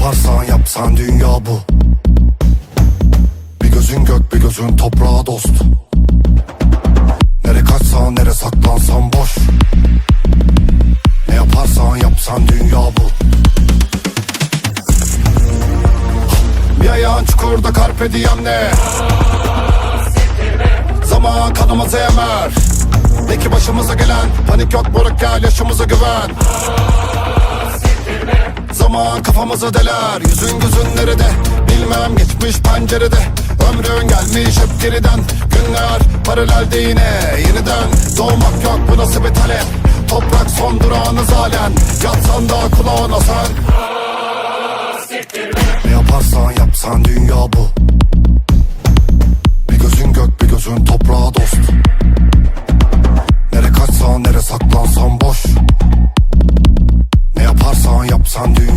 yaparsan yapsan dünya bu. Bir gözün gök bir gözün toprağa dost. Nere kaçsan nere saklansan boş. Ne yaparsan yapsan dünya bu. Bir ayağın çukurda karpe diem ne? Zaman kanımızı emer. Peki başımıza gelen Panik yok moruk gel yaşımıza güven Zaman kafamızı deler. Yüzün gözün nerede? Bilmem geçmiş pencerede. Ömrün gelmiş hep geriden. Günler paralelde yine. Yeniden doğmak yok bu nasıl bir talep? Toprak son durağınız halen Yatsan da kulağına sen. Ne yaparsan yapsan dünya bu. Bir gözün gök bir gözün toprağa dost. Nere kaçsan nere saklansan boş. Ne yaparsan yapsan dünya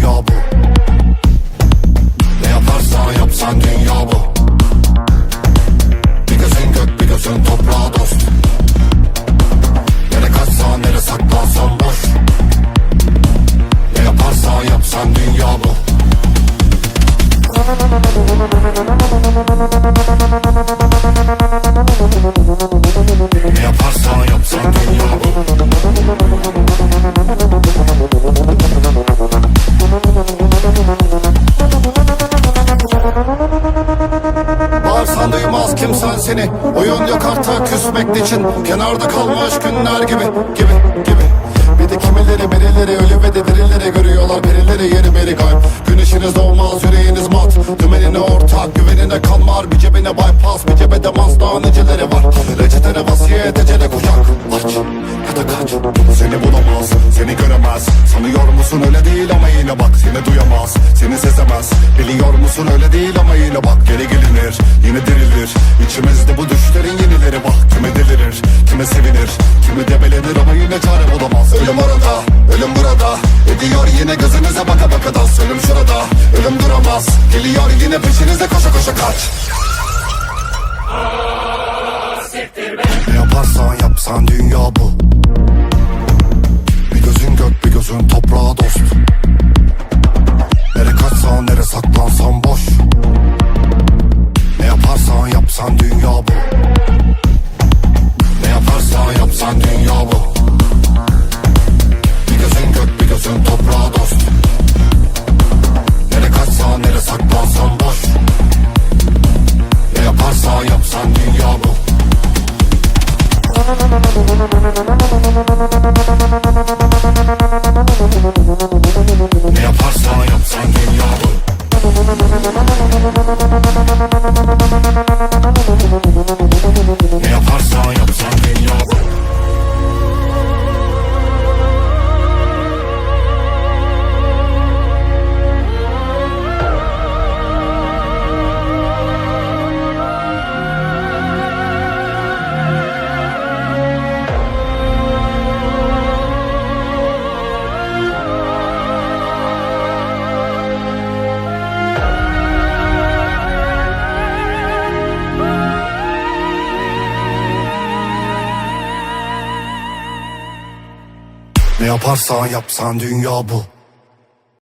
duymaz kimsen seni Oyun yok artık küsmek için Kenarda kalmış günler gibi Gibi gibi. Bir de kimileri birileri ölü ve de dirileri görüyorlar Birileri yeri beri kayıp Sanıyor musun öyle değil ama yine bak Seni duyamaz seni sezemez. Biliyor musun öyle değil ama yine bak Geri gelinir yine dirilir. İçimizde bu düşlerin yenileri bak Kime delirir kime sevinir Kimi debelenir ama yine çare bulamaz. Ölüm orada ölüm burada Ediyor yine gözünüze baka baka dans Ölüm şurada ölüm duramaz Geliyor yine peşinize koşa koşa kaç. Ne yaparsan yapsan dünya bu gözün toprağa dost. Nere kaçsan nere saklansan boş. Ne yaparsan yapsan dünya bu. Ne yaparsan yapsan dünya bu Ne yaparsan yapsan dünya Ne yaparsan yapsan dünya bu